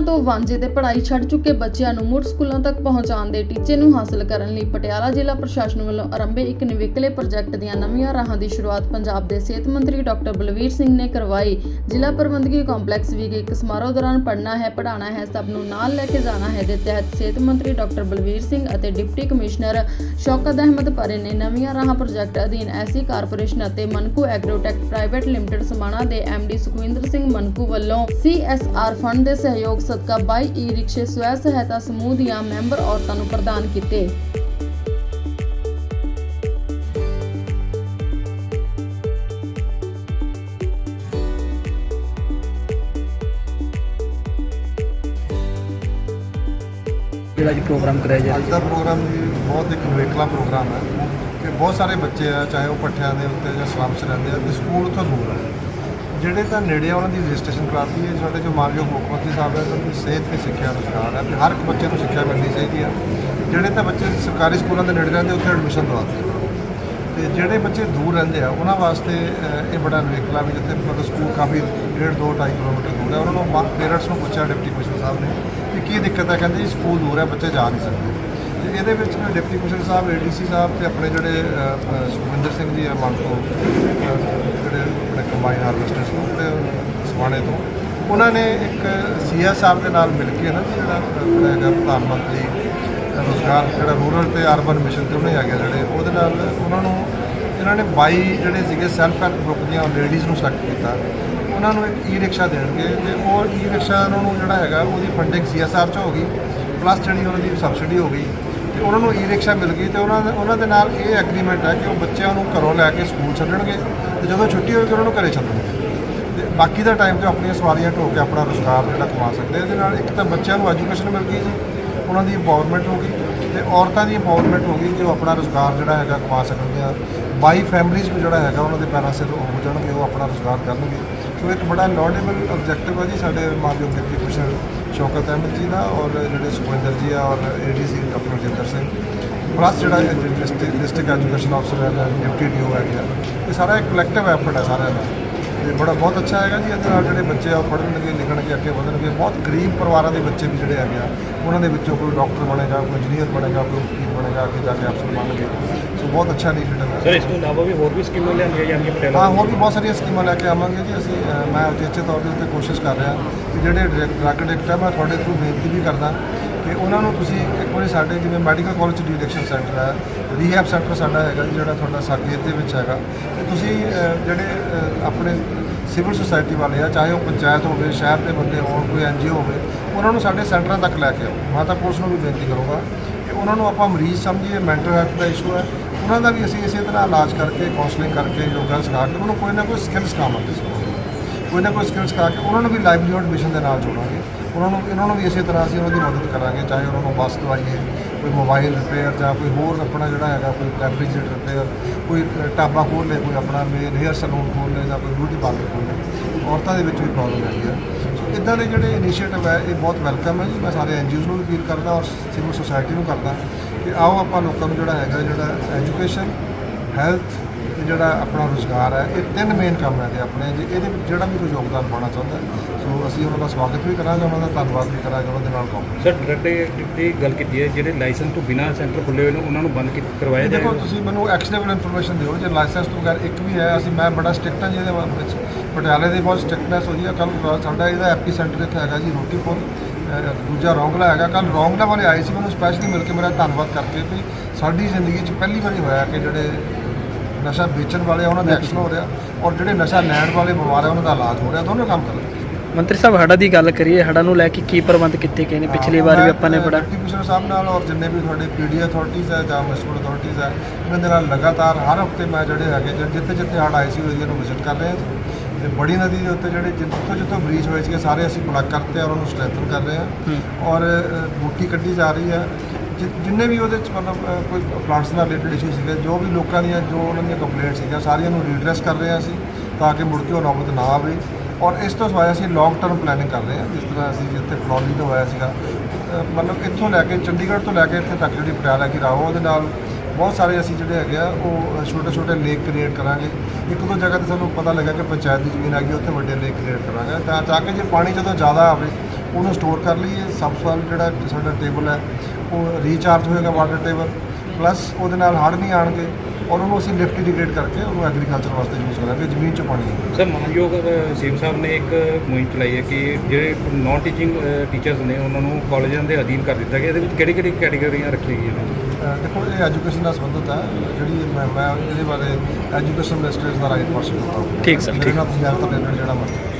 ਸਕੂਲਾਂ ਤੋਂ ਵਾਂਝੇ ਤੇ ਪੜ੍ਹਾਈ ਛੱਡ ਚੁੱਕੇ ਬੱਚਿਆਂ ਨੂੰ ਮੁੜ ਸਕੂਲਾਂ ਤੱਕ ਪਹੁੰਚਾਉਣ ਦੇ ਟੀਚੇ ਨੂੰ ਹਾਸਲ ਕਰਨ ਲਈ ਪਟਿਆਲਾ ਜ਼ਿਲ੍ਹਾ ਪ੍ਰਸ਼ਾਸਨ ਵੱਲੋਂ ਆਰੰਭੇ ਇੱਕ ਨਿਵੇਕਲੇ ਪ੍ਰੋਜੈਕਟ ਦੀਆਂ ਨਵੀਆਂ ਰਾਹਾਂ ਦੀ ਸ਼ੁਰੂਆਤ ਪੰਜਾਬ ਦੇ ਸਿਹਤ ਮੰਤਰੀ ਡਾਕਟਰ ਬਲਵੀਰ ਸਿੰਘ ਨੇ ਕਰਵਾਈ। ਜ਼ਿਲ੍ਹਾ ਪ੍ਰਬੰਧਕੀ ਕੰਪਲੈਕਸ ਵਿਖੇ ਇੱਕ ਸਮਾਰੋਹ ਦੌਰਾਨ ਪੜ੍ਹਨਾ ਹੈ, ਪੜ੍ਹਾਉਣਾ ਹੈ, ਸਭ ਨੂੰ ਨਾਲ ਲੈ ਕੇ ਜਾਣਾ ਹੈ ਦੇ ਤਹਿਤ ਸਿਹਤ ਮੰਤਰੀ ਡਾਕਟਰ ਬਲਵੀਰ ਸਿੰਘ ਅਤੇ ਡਿਪਟੀ ਕਮਿਸ਼ਨਰ ਸ਼ੌਕਤ ਅਹਿਮਦ ਪਰੇ ਨੇ ਨਵੀਆਂ ਰਾਹਾਂ ਪ੍ਰੋਜੈਕਟ ਅਧੀਨ ਐਸੀ ਕਾਰਪੋਰੇਸ਼ਨ ਅਤੇ Manku agrotech private limited Samana ਦੇ ਐਮਡੀ ਸੁਖਵਿੰਦਰ ਸਿੰਘ ਮਨਕੂ ਵੱਲੋਂ ਸੀਐਸਆਰ ਫੰਡ ਦੇ ਸਹਿਯੋਗ ਸਦਕਾ 22 ਈ ਰਿਕਸ਼ੇ ਸਵੈ ਸਹਾਇਤਾ ਸਮੂਹ ਦੀਆਂ ਮੈਂਬਰ ਔਰਤਾਂ ਨੂੰ ਪ੍ਰਦਾਨ ਕੀਤੇ। ਜਿਹੜਾ ਅੱਜ ਪ੍ਰੋਗਰਾਮ ਕਰਾਇਆ ਜਾ ਅੱਜ ਦਾ ਪ੍ਰੋਗਰਾਮ ਜੀ ਬਹੁਤ ਇੱਕ ਨਿਵੇਕਲਾ ਪ੍ਰੋਗਰਾਮ ਹੈ ਕਿ ਬਹੁਤ ਸਾਰੇ ਬੱਚੇ ਆ ਚਾਹੇ ਉਹ ਪੱਠਿਆਂ ਦੇ ਉੱਤੇ ਜਾਂ ਸਲਮਸ ਰਹਿੰਦੇ ਆ ਤੇ ਸਕੂਲ ਉੱਥੋਂ ਦੂਰ ਆ। ਜਿਹੜੇ ਤਾਂ ਨੇੜੇ ਆ, ਉਹਨਾਂ ਦੀ ਰਜਿਸਟ੍ਰੇਸ਼ਨ ਕਰਾਤੀ ਹੈ, ਸਾਡੇ ਜੋ ਮਾਨਯੋਗ ਮੁੱਖ ਮੰਤਰੀ ਸਾਹਿਬ ਹੈ, ਉਹਨਾਂ ਦੀ ਸਿਹਤ ਤੇ ਸਿੱਖਿਆ ਰੁਜ਼ਗਾਰ ਹੈ ਵੀ ਹਰ ਇੱਕ ਬੱਚੇ ਨੂੰ ਸਿੱਖਿਆ ਮਿਲਣੀ ਚਾਹੀਦੀ ਹੈ। ਜਿਹੜੇ ਤਾਂ ਬੱਚੇ ਸਰਕਾਰੀ ਸਕੂਲਾਂ ਦੇ ਨੇੜੇ ਰਹਿੰਦੇ, ਉੱਥੇ ਐਡਮਿਸ਼ਨ ਦਵਾਤੇ ਤੇ ਜਿਹੜੇ ਬੱਚੇ ਦੂਰ ਰਹਿੰਦੇ ਆ, ਉਹਨਾਂ ਵਾਸਤੇ ਇਹ ਬੜਾ ਨਿਵੇਕਲਾ ਵੀ ਜਿੱਥੇ ਮਤਲਬ ਸਕੂਲ ਕਾਫੀ ਡੇਢ ਦੋ 2.5 ਕਿਲੋਮੀਟਰ ਦੂਰ ਹੈ, ਉਹਨਾਂ ਨੂੰ ਪੇਰੈਂਟਸ ਨੂੰ ਪੁੱਛਿਆ, ਡਿਪਟੀ ਕਮਿਸ਼ਨਰ ਸਾਹਿਬ ਨੇ, ਕਿ ਕੀ ਦਿੱਕਤ ਹੈ? ਕਹਿੰਦੇ ਜੀ, ਸਕੂਲ ਦੂਰ ਹੈ, ਬੱਚੇ ਜਾ ਨਹੀਂ ਸਕਦੇ। ਇਹਦੇ ਵਿੱਚ ਫਿਰ ਡਿਪਟੀ ਕਮਿਸ਼ਨਰ ਸਾਹਿਬ ਏਡੀਸੀ ਸਾਹਿਬ ਤੇ ਆਪਣੇ ਜਿਹੜੇ ਸੁਖਵਿੰਦਰ ਸਿੰਘ ਜੀ ਆ ਮੰਗੋ ਜਿਹੜੇ ਆਪਣੇ ਕੰਬਾਈਨ ਹਾਰਵੈਸਟਰਸ ਤੋਂ ਜਿਹੜੇ ਸਮਾਣੇ ਤੋਂ, ਉਹਨਾਂ ਨੇ ਇੱਕ ਸੀਐਸਆਰ ਦੇ ਨਾਲ ਮਿਲ ਕੇ ਨਾ, ਜਿਹੜਾ ਆਪਣਾ ਹੈਗਾ ਪ੍ਰਧਾਨ ਮੰਤਰੀ ਰੋਜ਼ਗਾਰ, ਜਿਹੜਾ ਰੂਰਲ ਤੇ ਅਰਬਨ ਮਿਸ਼ਨ ਤੇ ਉਹਨੇ ਆ ਗਿਆ ਜਿਹੜੇ, ਉਹਦੇ ਨਾਲ ਉਹਨਾਂ ਨੂੰ, ਇਹਨਾਂ ਨੇ 22 ਜਿਹੜੇ ਸੀਗੇ ਸੈਲਫ ਹੈਲਪ ਗਰੁੱਪ ਦੀਆਂ ਲੇਡੀਜ਼ ਨੂੰ ਸਿਲੈਕਟ ਕੀਤਾ। ਉਹਨਾਂ ਨੂੰ ਇੱਕ ਈ ਰਿਕਸ਼ਾ ਦੇਣਗੇ ਤੇ ਉਹ ਈ ਰਿਕਸ਼ਾ ਉਹਨਾਂ ਨੂੰ ਜਿਹੜਾ ਹੈਗਾ, ਉਹਦੀ ਫੰਡਿੰਗ ਸੀਐਸਆਰ ਚ ਹੋ ਗਈ ਪਲੱਸ ਜਿਹੜੀ ਉਹਨਾਂ ਦੀ ਸਬਸਿਡੀ ਹੋ ਗਈ ਤੇ ਉਹਨਾਂ ਨੂੰ ਈ ਰਿਕਸ਼ਾ ਮਿਲ ਗਈ ਤੇ ਉਹਨਾਂ ਦੇ ਉਹਨਾਂ ਦੇ ਨਾਲ ਇਹ ਐਗਰੀਮੈਂਟ ਹੈ ਕਿ ਉਹ ਬੱਚਿਆਂ ਨੂੰ ਘਰੋਂ ਲੈ ਕੇ ਸਕੂਲ ਛੱਡਣਗੇ ਤੇ ਜਦੋਂ ਛੁੱਟੀ ਹੋਏਗੀ, ਉਹਨਾਂ ਨੂੰ ਘਰੇ ਛੱਡਣਗੇ। ਤੇ ਬਾਕੀ ਦਾ ਟਾਈਮ ਤੇ ਆਪਣੀਆਂ ਸਵਾਰੀਆਂ ਢੋ ਕੇ ਆਪਣਾ ਰੋਜ਼ਗਾਰ ਜਿਹੜਾ ਕਮਾ ਸਕਦੇ ਇਹਦੇ ਨਾਲ ਇੱਕ ਤਾਂ ਬੱਚਿਆਂ ਨੂੰ ਐਜੂਕੇਸ਼ਨ ਮਿਲ ਗਈ ਜੀ, ਉਹਨਾਂ ਦੀ ਇੰਪਾਵਰਮੈਂਟ ਹੋ ਗਈ ਤੇ ਔਰਤਾਂ ਦੀ ਇੰਪਾਵਰਮੈਂਟ ਹੋ ਗਈ ਕਿ ਉਹ ਆਪਣਾ ਰੋਜ਼ਗਾਰ ਜਿਹੜਾ ਹੈਗਾ ਕਮਾ ਸਕਣਗੀਆਂ। ਬਾਈ ਫੈਮਿਲੀਜ਼ ਨੂੰ ਜਿਹੜਾ ਹੈਗਾ, ਉਹਨਾਂ ਦੇ ਪੈਰਾਂ ਸਿਰ ਹੋ ਜਾਣਗੇ, ਉਹ ਆਪਣਾ ਰੋਜ਼ਗਾਰ ਕਰਨਗੇ। ਸੋ ਇੱਕ ਬੜਾ ਲਾਡੇਬਲ ਆਬਜੈਕਟਿਵ ਹੈ ਜੀ ਸਾਡੇ ਮਾਨਯੋਗ ਡਿਪਟੀ ਕਮਿਸ਼ਨਰ ਸ਼ੌਕਤ ਅਹਿਮਦ ਜੀ ਦਾ ਔਰ ਜਿਹੜੇ ਸੁਖਵਿੰਦਰ ਜੀ ਆ ਔਰ A D C doctor Jinder Singh plus ਜਿਹੜਾ ਡਿਸਟ੍ਰਿਕਟ ਐਜੂਕੇਸ਼ਨ ਅਫਸਰ ਹੈ ਡਿਪਟੀ ਡੀਓ ਹੈਗਾ ਇਹ ਸਾਰਾ ਇੱਕ ਕਲੈਕਟਿਵ ਐਫਰਟ ਹੈ ਸਾਰਿਆਂ ਦਾ। ਤੇ ਬੜਾ ਬਹੁਤ ਅੱਛਾ ਹੈਗਾ ਜੀ ਇਹਦੇ ਨਾਲ ਜਿਹੜੇ ਬੱਚੇ ਆ ਪੜ੍ਹਨਗੇ ਲਿਖਣਗੇ ਅੱਗੇ ਵਧਣਗੇ। ਬਹੁਤ ਗਰੀਬ ਪਰਿਵਾਰਾਂ ਦੇ ਬੱਚੇ ਵੀ ਜਿਹੜੇ ਹੈਗੇ ਆ ਉਹਨਾਂ ਦੇ ਵਿੱਚੋਂ ਕੋਈ ਡਾਕਟਰ ਬਣੇਗਾ ਕੋਈ ਇੰਜੀਨੀਅਰ ਬਣੇਗਾ ਕੋਈ ਵਕੀਲ ਬਣੇਗਾ ਅੱਗੇ ਜਾ ਕੇ ਅਫਸਰ ਬਣਨਗੇ। ਸੋ ਬਹੁਤ ਅੱਛਾ ਇਨੀਸ਼ੀਏਟਿਵ ਹੈ। ਸਰ ਇਸ ਤੋਂ ਇਲਾਵਾ ਵੀ ਹੋਰ ਵੀ ਸਕੀਮਾਂ ਲਿਆਂਦੀਆਂ ਜਾਣਗੀਆਂ ਪਟਿਆਲਾ ਹਾਂ ਹੋਰ ਵੀ ਬਹੁਤ ਸਾਰੀਆਂ ਸਕੀਮਾਂ ਲੈ ਕੇ ਆਵਾਂਗੇ ਜੀ। ਅਸੀਂ ਮੈਂ ਉਚੇਚੇ ਤੌਰ ਦੇ ਉੱਤੇ ਕੋਸ਼ਿਸ਼ ਕਰ ਰਿਹਾ। ਕਿ ਜਿਹੜੇ ਡਰੱਗ ਐਡਿਕਟ ਆ, ਮੈਂ ਤੁਹਾਡੇ ਥਰੂ ਬੇਨਤੀ ਵੀ ਕਰਦਾ ਕਿ ਉਹਨਾਂ ਨੂੰ ਤੁਸੀਂ ਇੱਕ ਵਾਰੀ ਸਾਡੇ ਜਿਵੇਂ medical college de addiction centre ਹੈ ਰੀਹੈਬ ਸੈਂਟਰ ਸਾਡਾ ਹੈਗਾ ਜੀ, ਜਿਹੜਾ ਤੁਹਾਡਾ ਸਾਕੇਤ ਦੇ ਵਿੱਚ ਹੈਗਾ। ਤੇ ਤੁਸੀਂ ਜਿਹੜੇ ਆਪਣੇ ਸਿਵਲ ਸੁਸਾਇਟੀ ਵਾਲੇ ਆ, ਚਾਹੇ ਉਹ ਪੰਚਾਇਤ ਹੋਵੇ, ਸ਼ਹਿਰ ਦੇ ਬੰਦੇ ਹੋਣ, ਕੋਈ ਐਨਜੀਓ ਹੋਵੇ, ਉਹਨਾਂ ਨੂੰ ਸਾਡੇ ਸੈਂਟਰਾਂ ਤੱਕ ਲੈ ਕੇ ਆਓ। ਮੈਂ ਤਾਂ ਪੁਲਿਸ ਨੂੰ ਵੀ ਬੇਨਤੀ ਕਰੂੰਗਾ ਕਿ ਉਹਨਾਂ ਨੂੰ ਆਪਾਂ ਮਰੀਜ਼ ਸਮਝੀਏ ਮੈਂਟਲ ਹੈਲਥ ਦਾ ਇਸ਼ੂ ਹੈ। ਉਹਨਾਂ ਦਾ ਵੀ ਅਸੀਂ ਇਸੇ ਤਰ੍ਹਾਂ ਇਲਾਜ ਕਰਕੇ ਕਾਉਂਸਲਿੰਗ ਕਰਕੇ, ਯੋਗਾ ਸਿਖਾ ਕੇ, ਉਹਨਾਂ ਨੂੰ ਕੋਈ ਨਾ ਕੋਈ ਸਕਿੱਲ ਸਿਖਾਵਾਂਗੇ ਕੋਈ ਨਾ ਕੋਈ ਸਕਿਲਸ ਕਰਾ ਕੇ ਉਹਨਾਂ ਨੂੰ ਵੀ ਲਾਈਵਲੀਹੁਡ ਮਿਸ਼ਨ ਦੇ ਨਾਲ ਜੋੜਾਂਗੇ। ਉਹਨਾਂ ਨੂੰ ਇਹਨਾਂ ਨੂੰ ਵੀ ਇਸੇ ਤਰ੍ਹਾਂ ਅਸੀਂ ਉਹਨਾਂ ਦੀ ਮਦਦ ਕਰਾਂਗੇ, ਚਾਹੇ ਉਹਨਾਂ ਨੂੰ ਬੱਸ ਦਵਾਈਏ, ਕੋਈ ਮੋਬਾਈਲ ਰਿਪੇਅਰ ਜਾਂ ਕੋਈ ਹੋਰ ਆਪਣਾ ਜਿਹੜਾ ਹੈਗਾ, ਕੋਈ ਰੈਫਰੀਜਰੇਟਰ ਰਿਪੇਅਰ ਕੋਈ ਟਾਬਾ ਢਾਬਾ ਖੋਲ੍ਹ ਲੇ, ਕੋਈ ਆਪਣਾ ਮੇਨ ਹੇਅਰ ਸਲੂਨ ਖੋਲ੍ਹ ਲੇ ਜਾਂ ਕੋਈ ਬਿਊਟੀ ਪਾਰਲਰ ਖੋਲ੍ਹ ਲੇ, ਔਰਤਾਂ ਦੇ ਵਿੱਚ ਵੀ ਪ੍ਰੋਬਲਮ ਹੈਗੀ ਹੈ ਸੋ ਇਦਾਂ ਦੇ ਜਿਹੜੇ ਇਨੀਸ਼ੀਏਟਿਵ ਹੈ, ਇਹ ਬਹੁਤ ਵੈਲਕਮ ਹੈ ਜੀ। ਮੈਂ ਸਾਰੇ ਐਨਜੀਓਜ਼ ਨੂੰ ਵੀ ਅਪੀਲ ਕਰਦਾ ਔਰ ਸਿਵਲ ਸੁਸਾਇਟੀ ਨੂੰ ਕਰਦਾ ਕਿ ਆਓ ਆਪਾਂ ਲੋਕਾਂ ਨੂੰ ਜਿਹੜਾ ਹੈਗਾ, ਜਿਹੜਾ ਐਜੂਕੇਸ਼ਨ ਹੈਲਥ ਜਿਹੜਾ ਆਪਣਾ ਰੋਜ਼ਗਾਰ ਹੈ ਇਹ ਤਿੰਨ ਮੇਨ ਕੰਮ ਹੈਗੇ ਆਪਣੇ ਜੇ ਇਹਦੇ ਵਿੱਚ ਜਿਹੜਾ ਵੀ ਕੋਈ ਯੋਗਦਾਨ ਪਾਉਣਾ ਚਾਹੁੰਦਾ ਹੈ, ਸੋ ਅਸੀਂ ਉਹਨਾਂ ਦਾ ਸਵਾਗਤ ਵੀ ਕਰਾਂਗੇ ਉਹਨਾਂ ਦਾ ਧੰਨਵਾਦ ਵੀ ਕਰਾਂਗੇ ਉਹਨਾਂ ਦੇ ਨਾਲ ਕੰਮ ਸਰ ਡਾਇਰੈਕਟ ਦੀ ਗੱਲ ਕੀਤੀ ਹੈ ਜਿਹੜੇ ਲਾਇਸੈਂਸ ਤੋਂ ਬਿਨਾਂ ਸੈਂਟਰ ਖੁੱਲੇ ਹੋਏ ਨੇ ਉਹਨਾਂ ਨੂੰ ਬੰਦ ਕੀ- ਕਰਵਾਇਆ ਦੇਖੋ ਜਾਏਗਾ? ਤੁਸੀਂ ਮੈਨੂੰ ਐਕਸ਼ਨੇਬਲ ਇਨਫੋਰਮੇਸ਼ਨ ਦਿਓ ਜੇ ਲਾਇਸੈਂਸ ਤੋਂ ਬਗੈਰ ਇੱਕ ਵੀ ਹੈ ਅਸੀਂ ਮੈਂ ਬੜਾ ਸਟ੍ਰਿਕਟ ਹਾਂ ਜੀ ਇਹਦੇ ਬਾਰੇ ਵਿੱਚ। ਪਟਿਆਲੇ ਦੀ ਬਹੁਤ ਸਟ੍ਰਿਕਟਨੈਸ ਹੋਈ ਹੈ ਕੱਲ ਸਾਡਾ ਇਹਦਾ ਐਪੀ ਸੈਂਟਰ ਇੱਥੇ ਹੈਗਾ ਜੀ ਰੋਟੀਪੁਰ ਦੂਜਾ ਰੌਂਗਲਾ ਹੈਗਾ। ਕੱਲ ਰੌਂਗਲਾ ਵਾਲੇ ਆਏ ਸੀ ਮੈਨੂੰ ਸਪੈਸ਼ਲੀ ਮਿਲ ਕੇ ਮੇਰਾ ਧੰਨਵਾਦ ਕਰਕੇ ਵੀ ਸਾਡੀ ਜ਼ਿੰਦਗੀ 'ਚ ਪਹਿਲੀ ਵਾਰੀ ਹੋਇਆ ਕਿ ਜਿਹੜੇ ਨਸ਼ਾ ਵੇਚਣ ਵਾਲੇ ਆ ਉਹਨਾਂ ਦਾ ਐਕਸ਼ਨ ਹੋ ਰਿਹਾ ਔਰ ਜਿਹੜੇ ਨਸ਼ਾ ਲੈਣ ਵਾਲੇ ਬਿਮਾਰ ਆ ਉਹਨਾਂ ਦਾ ਇਲਾਜ ਹੋ ਰਿਹਾ ਦੋਨੋਂ ਕੰਮ ਕਰ। ਰਹੇ ਮੰਤਰੀ ਸਾਹਿਬ ਹੜਾ ਦੀ ਗੱਲ ਕਰੀਏ ਹੜਾ ਨੂੰ ਲੈ ਕੇ ਕੀ ਪ੍ਰਬੰਧ ਕੀਤੇ ਗਏ ਨੇ? ਪਿਛਲੀ ਵਾਰ ਵੀ ਆਪਾਂ ਨੇ ਬੜਾ ਡਿਪਟੀ ਕਮਿਸ਼ਨਰ ਸਾਹਿਬ ਨਾਲ ਔਰ ਜਿੰਨੇ ਵੀ ਤੁਹਾਡੇ ਪੀਡੀ ਅਥਾਰਟੀਜ਼ ਹੈ ਜਾਂ ਮਿਊਨਿਸਪਲ ਅਥਾਰਟੀਜ਼ ਹੈ ਇਹਨਾਂ ਦੇ ਨਾਲ ਲਗਾਤਾਰ ਹਰ ਹਫ਼ਤੇ ਮੈਂ ਜਿਹੜੇ ਹੈਗੇ ਜਿ- ਜਿੱਥੇ ਜਿੱਥੇ ਹੜ੍ਹ ਆਏ ਸੀ ਉਹ ਏਰੀਆ ਨੂੰ ਵਿਜ਼ਿਟ ਕਰ ਰਹੇ ਹਾਂ ਤੇ ਬੜੀ ਨਦੀ ਦੇ ਉੱਤੇ ਜਿਹੜੇ ਜਿੱਥੋਂ ਜਿੱਥੋਂ ਬ੍ਰੀਚ ਹੋਏ ਸੀਗੇ ਸਾਰੇ ਅਸੀਂ ਪਲੱਗ ਕਰਤੇ ਔਰ ਉਹਨੂੰ ਸਟ੍ਰੈਂਥਨ ਕਰ ਰਹੇ ਹਾਂ। ਔਰ ਅ, ਬੂਟੀ ਕੱਢੀ ਜਾ ਰਹੀ ਹੈ ਜਿੰਨੇ ਵੀ ਉਹਦੇ ਚ ਮਤਲਬ ਅ, ਕੋਈ ਪਲਾਂਟਸ ਨਾਲ ਰਿਲੇਟਡ ਇਸ਼ੂ ਸੀਗੇ ਜੋ ਵੀ ਲੋਕਾਂ ਦੀਆਂ ਜੋ ਉਹਨਾਂ ਦੀਆਂ ਕੰਪਲੇਂਟ ਸੀਗੀਆਂ ਸਾਰੀਆਂ ਨੂੰ ਰੀਡਰੈਸ ਕਰ ਰਹੇ ਹਾਂ ਅਸੀਂ ਤਾਂ ਕਿ ਮੁੜ ਕੇ ਉਹ ਨੌਬਤ ਨਾ ਆਵੇ। ਔਰ ਇਸ ਤੋਂ ਸਿਵਾਏ ਅਸੀਂ ਲੌਂਗ ਟਰਮ ਪਲੈਨਿੰਗ ਕਰ ਰਹੇ ਹਾਂ ਜਿਸ ਤਰ੍ਹਾਂ ਅਸੀਂ ਜਿੱਥੇ ਫਲੌਲੀ ਤੋਂ ਹੋਇਆ ਸੀਗਾ ਅ, ਮਤਲਬ ਇੱਥੋਂ ਲੈ ਕੇ ਚੰਡੀਗੜ੍ਹ ਤੋਂ ਲੈ ਕੇ ਇੱਥੇ ਤੱਕ ਜਿਹੜੀ ਪਟਿਆਲਾ ਕੀ ਰਾਹ ਉਹਦੇ ਨਾਲ ਬਹੁਤ ਸਾਰੇ ਅਸੀਂ ਜਿਹੜੇ ਹੈਗੇ ਆ ਉਹ ਛੋਟੇ ਛੋਟੇ ਲੇਕ ਕ੍ਰੀਏਟ ਕਰਾਂਗੇ। ਇੱਕ ਦੋ ਜਗ੍ਹਾ ਤੇ ਸਾਨੂੰ ਪਤਾ ਲੱਗਾ ਕਿ ਪੰਚਾਇਤ ਦੀ ਜ਼ਮੀਨ ਆ ਗਈ ਉੱਥੇ ਵੱਡੇ ਲੇਕ ਕ੍ਰੀਏਟ ਕਰਾਂਗੇ। ਤਾਂ ਤਾਂ ਕਿ ਜੇ ਪਾਣੀ ਜਦੋਂ ਜ਼ਿਆਦਾ ਆਵੇ ਉਹਨੂੰ ਸਟੋਰ ਕਰ ਲਈਏ। ਸਬਸੋਇਲ ਜਿਹੜਾ ਸਾਡਾ ਟੇਬਲ ਹੈ ਉਹ ਰੀਚਾਰਜ ਹੋਏਗਾ ਵਾਟਰ ਟੇਬਲ ਪਲੱਸ ਉਹਦੇ ਨਾਲ ਹੜ੍ਹ ਨਹੀਂ ਆਣਗੇ ਔਰ ਉਹਨੂੰ ਅਸੀਂ ਲਿਫਟ ਇਰੀਗੇਟ ਕਰਕੇ ਉਹਨੂੰ ਐਗਰੀਕਲਚਰ ਵਾਸਤੇ ਯੂਜ਼ ਕਰਾਂਗੇ ਜ਼ਮੀਨ 'ਚ ਪਾਣੀ ਸਰ ਮਾਨਯੋਗ ਸੀਮ ਸਾਹਿਬ ਨੇ ਇੱਕ ਮੁਹਿੰਮ ਚਲਾਈ ਹੈ ਕਿ ਜਿਹੜੇ ਨਾਨ ਟੀਚਿੰਗ ਟੀਚਰਸ ਨੇ ਉਹਨਾਂ ਨੂੰ ਕਾਲਜਾਂ ਦੇ ਅਧੀਨ ਕਰ ਦਿੱਤਾ ਗਿਆ। ਇਹਦੇ ਵਿੱਚ ਕਿਹੜੀ ਕਿਹੜੀ ਕੈਟਾਗਰੀਆਂ ਰੱਖੀਆਂ ਗਈਆਂ ਨੇ? ਦੇਖੋ ਇਹ ਐਜੂਕੇਸ਼ਨ ਨਾਲ ਸੰਬੰਧਿਤ ਹੈ। ਜਿਹੜੀ ਮੈਂ ਮੈਂ ਇਹਦੇ ਬਾਰੇ ਐਜੂਕੇਸ਼ਨ ਮਿਨਿਸਟਰ ਦਾ ਰਾਈਟ ਪਰਸਨ ਹਾਂ। ਠੀਕ ਸਰ, ਠੀਕ। ਪੰਜਾਬ ਰਿਲੇਟਡ ਜਿਹੜਾ ਮਰਜ਼ੀ